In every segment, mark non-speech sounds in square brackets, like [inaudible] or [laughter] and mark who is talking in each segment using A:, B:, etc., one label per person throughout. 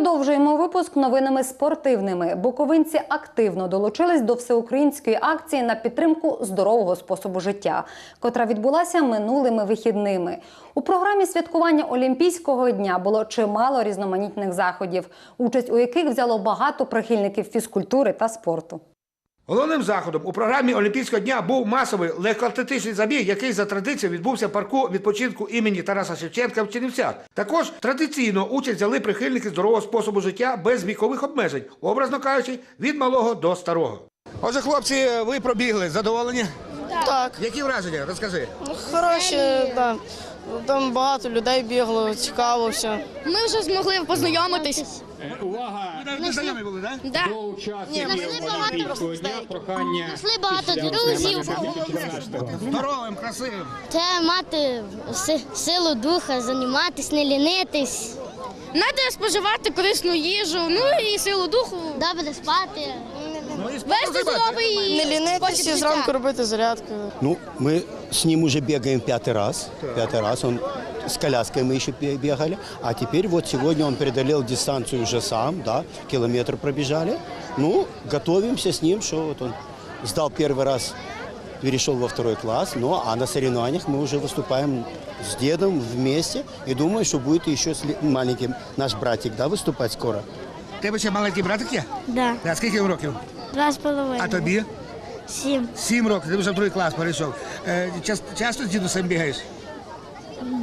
A: Продовжуємо випуск новинами спортивними. Буковинці активно долучились до всеукраїнської акції на підтримку здорового способу життя, котра відбулася минулими вихідними. У програмі святкування Олімпійського дня було чимало різноманітних заходів, участь у яких взяло багато прихильників фізкультури та спорту.
B: Головним заходом у програмі Олімпійського дня був масовий легкоатлетичний забіг, який за традицією відбувся в парку відпочинку імені Тараса Шевченка в Чернівцях. Також традиційно участь взяли прихильники здорового способу життя без вікових обмежень, образно кажучи, від малого до старого. Отже, хлопці, ви пробігли, задоволені?
C: Так,
B: Які враження? Розкажи.
C: хороше, да. Там багато людей бігло, цікаво все.
D: Ми вже змогли познайомитись.
E: Увага
B: Ви знайомі були, так?
D: Да.
E: до учасників Олімпійського дня. Прохання
D: Знайшли багато друзів.
B: Здоровим, красивим.
F: Це мати си- силу духа, займатися, не лінитись,
D: Знаєте, споживати корисну їжу, ну і силу духу.
F: добре спати.
D: Вести здоровий
C: Не лінитись і зранку робити зарядку.
G: Ну, мы с ним уже бегаем пятый раз. Пятый раз. Он с коляской мы еще бе- бегали. А теперь вот сегодня он преодолел дистанцию уже сам, да, километр пробежали. Ну, готовимся с ним, что вот он сдал первый раз, перешел во второй класс. Ну, а на соревнованиях мы уже выступаем с дедом вместе. И думаю, что будет еще с ли- маленьким наш братик, да, выступать скоро.
B: Тебе ще маленький братик є?
F: Да,
B: Да, скільки йому років?
F: Два з половиною.
B: А тобі?
F: Сім.
B: Сім років, ти вже в другий клас перейшов. Е, час- часто з дідусем бігаєш?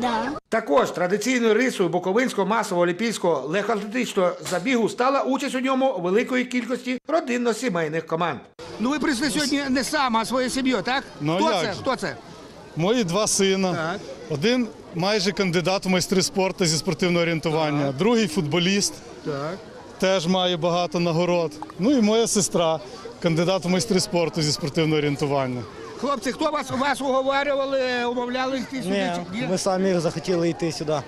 F: Да.
B: Також традиційною рисою Буковинського масового олімпійського легкоатлетичного забігу стала участь у ньому великої кількості родинно-сімейних команд. Ну ви прийшли сьогодні не сам, а своєю сім'єю, так?
H: Ну,
B: Хто
H: як
B: це?
H: же?
B: Хто це?
H: Мої два сина.
B: Так.
H: Один майже кандидат в майстри спорту зі спортивного орієнтування, другий футболіст,
B: Так.
H: Теж має багато нагород. Ну і моя сестра, кандидат в майстри спорту зі спортивного орієнтування.
B: Хлопці, хто вас, вас уговарювали, умовляли йти сюди?
I: Ні, ми самі захотіли йти сюди.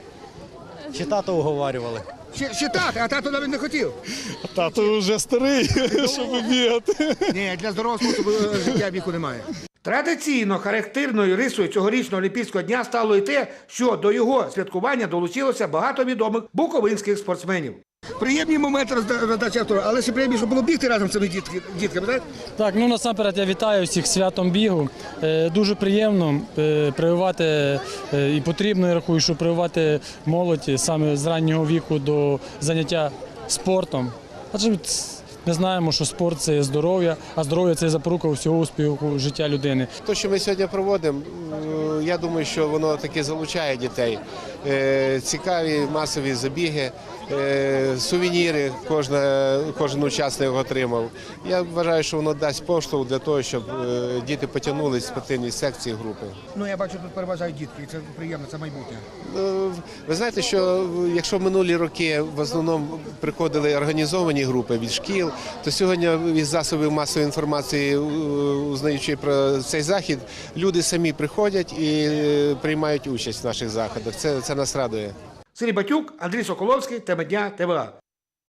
I: Чи тато уговарювали?
B: Ще, ще тато, а тато навіть не хотів.
H: А тато вже старий, [laughs] щоб бігати.
B: Ні, для здорового способу е, життя віку немає. Традиційно характерною рисою цьогорічного Олімпійського дня стало і те, що до його святкування долучилося багато відомих буковинських спортсменів. Приємні моменти роздачі автору, але ще приємніше було бігти разом з цими дітками, так?
J: Так, ну насамперед я вітаю всіх святом бігу. Е, Дуже приємно е, прививати е, і потрібно, я рахую, що прививати молодь саме з раннього віку до заняття спортом. Адже ми знаємо, що спорт це є здоров'я, а здоров'я це є запорука всього успіху життя людини.
K: Те, що ми сьогодні проводимо, я думаю, що воно таки залучає дітей. Е, Цікаві масові забіги, е, сувеніри кожна, кожен учасник отримав. Я вважаю, що воно дасть поштовх для того, щоб е, діти потягнулись в спортивні секції групи.
B: Ну я бачу, тут переважають дітки, і це приємно, це майбутнє.
K: Е, Ви знаєте, що якщо минулі роки в основному приходили організовані групи від шкіл, то сьогодні із засобів масової інформації, е, узнаючи про цей захід, люди самі приходять і е, приймають участь в наших заходах. Це, це нас радує.
B: Сергій Батюк, Андрій Соколовський, тема дня ТВА.